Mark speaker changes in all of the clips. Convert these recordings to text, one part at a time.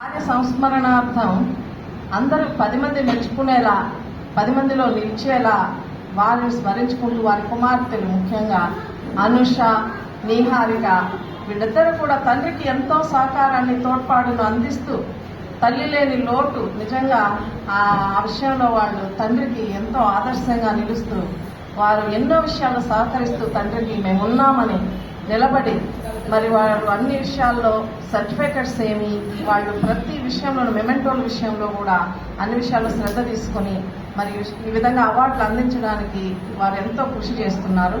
Speaker 1: కార్య సంస్మరణార్థం అందరూ పది మంది మెచ్చుకునేలా పది మందిలో నిలిచేలా వారిని స్మరించుకుంటూ వారి కుమార్తెలు ముఖ్యంగా అనుష నీహారిక వీళ్ళిద్దరూ కూడా తండ్రికి ఎంతో సహకారాన్ని తోడ్పాటును అందిస్తూ తల్లి లేని లోటు నిజంగా ఆ ఆ విషయంలో వాళ్ళు తండ్రికి ఎంతో ఆదర్శంగా నిలుస్తూ వారు ఎన్నో విషయాలు సహకరిస్తూ తండ్రికి మేము ఉన్నామని నిలబడి మరి వాళ్ళు అన్ని విషయాల్లో సర్టిఫికెట్స్ ఏమి వాళ్ళు ప్రతి విషయంలో మెమెంటోల విషయంలో కూడా అన్ని విషయాల్లో శ్రద్ధ తీసుకొని మరి ఈ విధంగా అవార్డులు అందించడానికి వారు ఎంతో కృషి చేస్తున్నారు.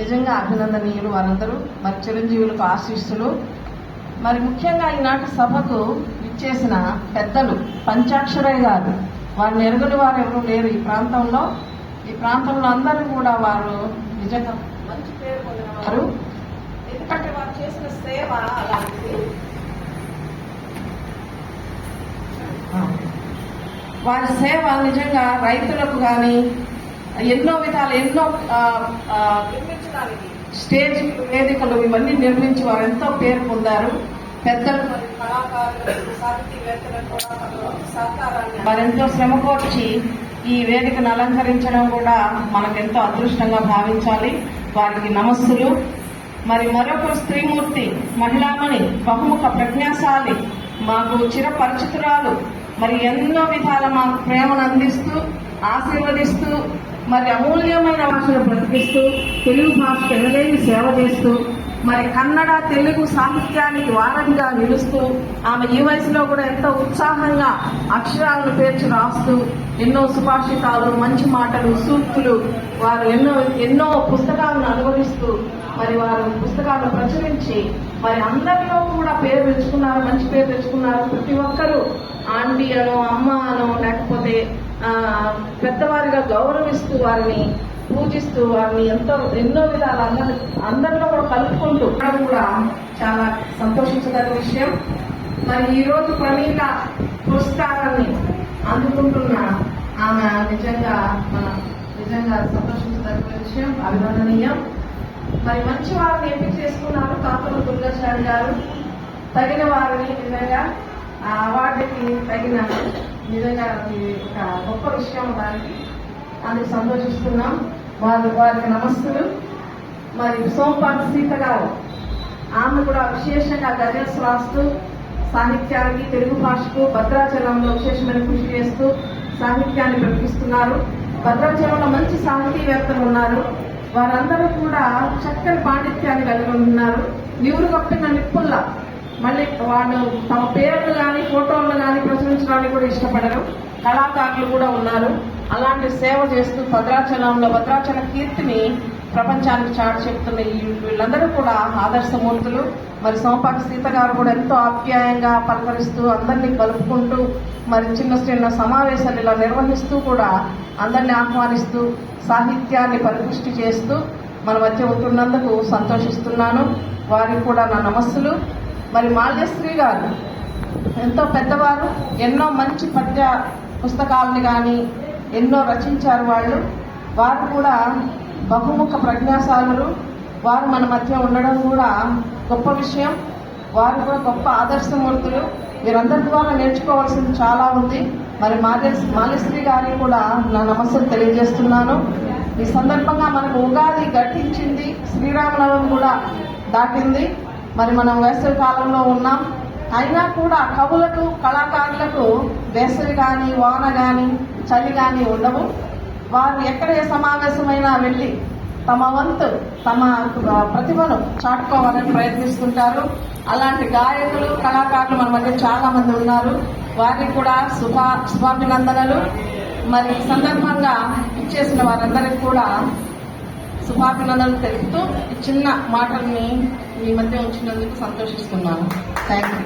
Speaker 1: నిజంగా అభినందనీయులు వారందరూ మరి చిరంజీవులకు ఆశీస్సులు. మరి ముఖ్యంగా ఈనాటి సభకు ఇచ్చేసిన పెద్దలు పంచాక్షరే గారు వారిని నెరుగుని వారు ఎవరు లేరు ఈ ప్రాంతంలో. ఈ ప్రాంతంలో అందరూ కూడా వారు నిజంగా మంచి పేరు పొందిన వారు. ఎందుకంటే వారు చేసిన సేవ అలాంటిది. వారి సేవ నిజంగా రైతులకు కానీ ఎన్నో విధాలు ఎన్నో నిర్మించడానికి. స్టేజ్ వేదికలు ఇవన్నీ నిర్మించి వారు ఎంతో పేరు పొందారు. పెద్దలు మరి కళాకారులకు సాహితీవేత్తలకు కూడా వారు సహకారాన్ని వారెంతో శ్రమ కోర్చి ఈ వేదికను అలంకరించడం కూడా మనకెంతో అదృష్టంగా భావించాలి. వారికి నమస్సులు. మరి మరొక స్త్రీమూర్తి మహిళామణి బహుముఖ ప్రజ్ఞాశాలి మాకు చిరపరిచితురాలు. మరి ఎన్నో విధాల మాకు ప్రేమను అందిస్తూ ఆశీర్వదిస్తూ మరి అమూల్యమైన భాషను బ్రతికిస్తూ తెలుగు భాష ఎనలేని సేవ చేస్తూ మరి కన్నడ తెలుగు సాహిత్యానికి వారంగా నిలుస్తూ ఆమె ఈ వయసులో కూడా ఎంతో ఉత్సాహంగా అక్షరాలను పేర్చి రాస్తూ ఎన్నో సుభాషితాలు మంచి మాటలు సూక్తులు వారు ఎన్నో ఎన్నో పుస్తకాలను అనుభవిస్తూ మరి వారు పుస్తకాలను ప్రచురించి మరి అందరిలో కూడా పేరు తెచ్చుకున్నారు మంచి పేరు తెచ్చుకున్నారు. ప్రతి ఒక్కరూ ఆంటీ అనో అమ్మ అనో లేకపోతే పెద్దవారిగా గౌరవిస్తూ వారిని పూజిస్తూ వారిని ఎంతో ఎన్నో విధాలు అందరి అందరిలో కూడా కలుపుకుంటూ అది కూడా చాలా సంతోషించదగిన విషయం. మరి ఈ రోజు పురస్కారాన్ని అందుకుంటున్న ఆమె నిజంగా మన నిజంగా సంతోషించదగిన విషయం అభినందనీయం. మరి మంచి వారిని ఎంపిక చేసుకున్నారు కాకులు దుర్గాచారి గారు. తగిన వారిని నిజంగా ఆ అవార్డుకి తగిన నిజంగా అది ఒక గొప్ప విషయం దానికి అందుకు సంతోషిస్తున్నాం. వారు వారికి నమస్తులు. మరి సోంపాటి సీత గారు ఆమె కూడా విశేషంగా గజల్స్ రాస్తూ సాహిత్యానికి తెలుగు భాషకు భద్రాచలంలో విశేషమైన కృషి చేస్తూ సాహిత్యాన్ని ప్రకటిస్తున్నారు. భద్రాచలంలో మంచి సాహితీవేత్తలు ఉన్నారు. వారందరూ కూడా చక్కని పాండిత్యాన్ని కలిగి ఉన్నారు. నివురు కప్పిన నిప్పుల్లా మళ్ళీ వాళ్ళు తమ పేర్లు కానీ ఫోటోలను కానీ ప్రచురించడానికి కూడా ఇష్టపడరు. కళాకారులు కూడా ఉన్నారు. అలాంటి సేవ చేస్తూ భద్రాచలంలో భద్రాచల కీర్తిని ప్రపంచానికి చాటు చెప్తున్న ఈ వీళ్ళందరూ కూడా ఆదర్శమూర్తులు. మరి సోమపాటి సీత గారు కూడా ఎంతో ఆప్యాయంగా పలకరిస్తూ అందరినీ కలుపుకుంటూ మరి చిన్న చిన్న సమావేశాలు ఇలా నిర్వహిస్తూ కూడా అందరినీ ఆహ్వానిస్తూ సాహిత్యాన్ని పరిపుష్టి చేస్తూ మన మధ్య ఉంటున్నందుకు సంతోషిస్తున్నాను. వారికి కూడా నా నమస్సులు. మరి మాల్యశ్రీ గారు ఎంతో పెద్దవారు ఎన్నో మంచి పద్య పుస్తకాలని కానీ ఎన్నో రచించారు వాళ్ళు. వారు కూడా బహుముఖ ప్రజ్ఞాశాలురు వారు మన మధ్య ఉండడం కూడా గొప్ప విషయం. వారు కూడా గొప్ప ఆదర్శమూర్తులు. మీరందరి ద్వారా నేర్చుకోవాల్సింది చాలా ఉంది. మరి మాదే మాల్యశ్రీ గారికి కూడా నా నమస్సులు తెలియజేస్తున్నాను. ఈ సందర్భంగా మనకు ఉగాది గట్టించింది శ్రీరామనవమి కూడా దాటింది. మరి మనం వేసవి కాలంలో ఉన్నాం. అయినా కూడా కవులకు కళాకారులకు వేసవి కానీ వాన కానీ చలి కానీ ఉండవు. వారు ఎక్కడ ఏ సమావేశమైనా వెళ్ళి తమ వంతు తమ ప్రతిభను చాటుకోవాలని ప్రయత్నిస్తుంటారు. అలాంటి గాయకులు కళాకారులు మన మధ్య చాలా మంది ఉన్నారు. వారికి కూడా శుభ శుభాభినందనలు. మరి సందర్భంగా ఇచ్చేసిన వారందరికీ కూడా శుభాభినందనలు తెలుపుతూ ఈ చిన్న మాటల్ని మీ మధ్య ఉంచినందుకు సంతోషిస్తున్నాను. Thank you